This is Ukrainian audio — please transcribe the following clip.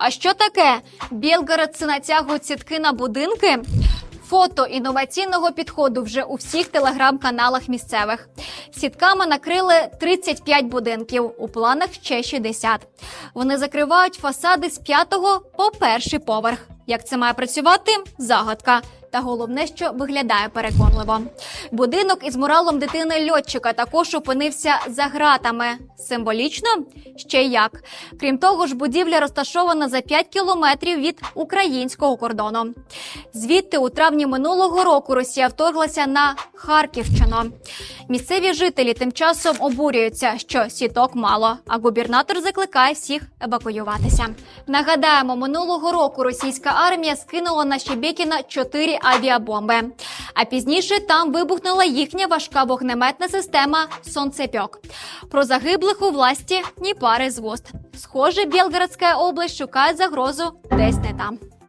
А що таке? Білгородці натягують сітки на будинки? Фото інноваційного підходу вже у всіх телеграм-каналах місцевих. Сітками накрили 35 будинків, у планах ще 60. Вони закривають фасади з п'ятого по перший поверх. Як це має працювати? Загадка. Та головне, що виглядає переконливо. Будинок із муралом дитини льотчика також опинився за гратами. Символічно ще як. Крім того ж, будівля розташована за 5 кілометрів від українського кордону. Звідти у травні минулого року Росія вторглася на Харківщину. Місцеві жителі тим часом обурюються, що сіток мало, а губернатор закликає всіх евакуюватися. Нагадаємо, минулого року російська армія скинула на Щебекіна чотири авіабомби. А пізніше там вибухнула їхня важка вогнеметна система Сонцепьок. Про загиблих у власті ні пари з вуст. Схоже, Білгородська область шукає загрозу десь не там.